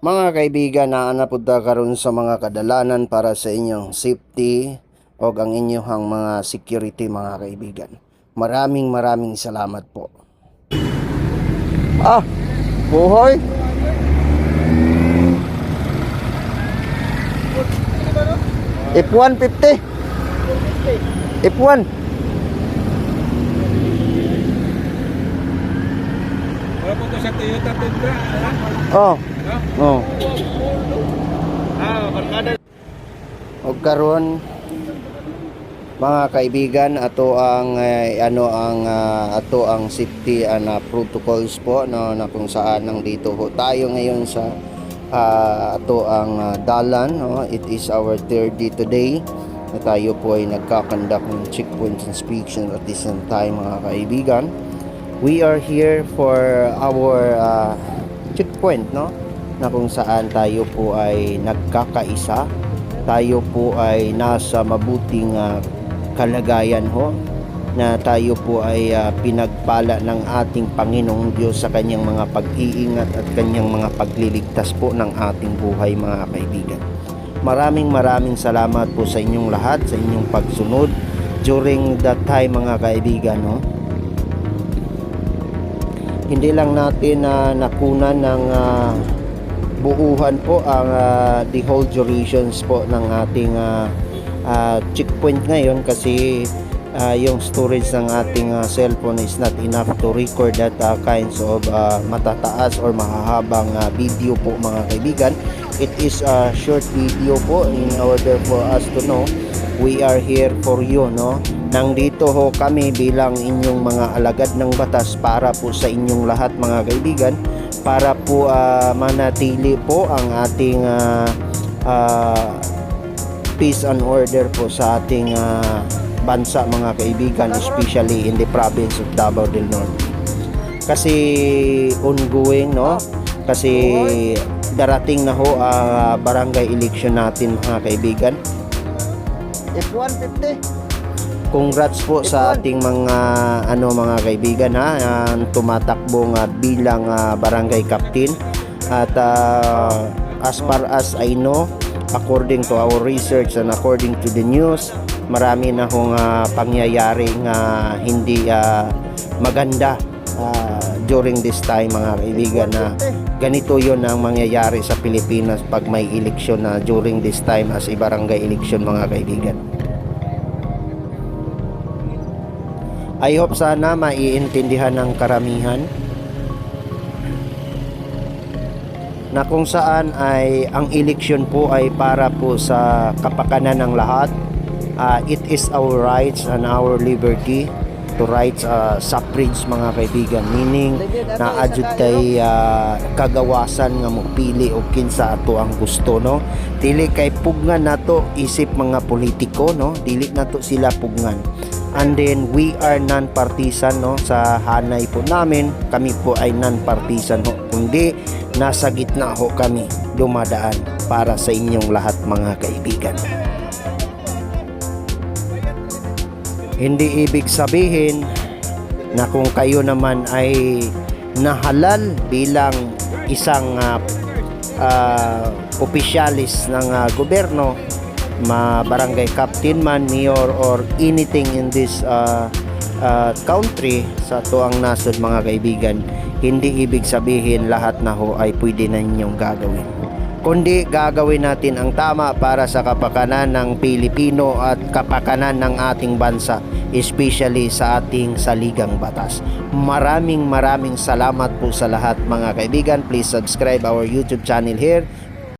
Mga kaibigan, naa po ta karon sa mga kadalanan para sa inyong safety o ang inyong mga security mga kaibigan. Maraming maraming salamat po. Ah, buhay. F150. F1. Wala po to sa Toyota Tundra. ha? Oh. Oh. Ah, barkada. Og karon mga kaibigan ato ang eh, ano ang ah, ato ang safety and ah, protocols po no na kung saan nang dito ho tayo ngayon sa ah, ato ang ah, dalan no it is our third day today na tayo po ay nagkakandak ng checkpoint inspection at the same time mga kaibigan we are here for our ah, checkpoint no na kung saan tayo po ay nagkakaisa tayo po ay nasa mabuting ah, kalagayan ho na tayo po ay ah, pinagpala ng ating Panginoong Diyos sa kanyang mga pag-iingat at kanyang mga pagliligtas po ng ating buhay mga kaibigan. Maraming maraming salamat po sa inyong lahat sa inyong pagsunod during that time mga kaibigan no. Hindi lang natin na nakunan ng ah, buuhan po ang ah, the whole durations po ng ating ah, ah, checkpoint ngayon kasi ah, yung storage ng ating ah, cellphone is not enough to record that ah, kinds of ah, matataas or mahahabang ah, video po mga kaibigan. It is a short video po in order for us to know we are here for you no? Nandito ho kami bilang inyong mga alagad ng batas para po sa inyong lahat mga kaibigan para po ah, manatili po ang ating ah, ah, peace and order po sa ating ah, bansa mga kaibigan especially in the province of Davao del Norte. Kasi ongoing no? Kasi darating na ho ang barangay election natin mga kaibigan. F150 Congrats po sa ating mga ano mga kaibigan ha ang tumatakbo nga bilang ah, barangay captain. At ah, as far as I know according to our research and according to the news marami na hong ah, pangyayari nga hindi ah, maganda ah, during this time mga kaibigan na ganito yon ang mangyayari sa Pilipinas pag may eleksyon na during this time as a barangay election mga kaibigan I hope sana maiintindihan ng karamihan na kung saan ay ang eleksyon po ay para po sa kapakanan ng lahat. Ah, it is our rights and our liberty to rights uh, suffrage mga kaibigan. Meaning na adjud tay ah, kagawasan nga mo pili og kinsa ato ang gusto no? Dili kay pugnan nato isip mga politiko no? Dili nato sila pugnan and then we are non-partisan no sa hanay po namin. Kami po ay non-partisan ho. Kundi nasa gitna ho kami dumadaan para sa inyong lahat mga kaibigan. Hindi ibig sabihin na kung kayo naman ay nahalal bilang isang uh, uh, opisyalis ng ah, gobyerno ma barangay captain man, mayor or anything in this uh, uh, country sa tuang nasod mga kaibigan hindi ibig sabihin lahat na ho ay pwede na ninyong gagawin. Kundi gagawin natin ang tama para sa kapakanan ng Pilipino at kapakanan ng ating bansa especially sa ating saligang batas. Maraming maraming salamat po sa lahat mga kaibigan. Please subscribe our YouTube channel here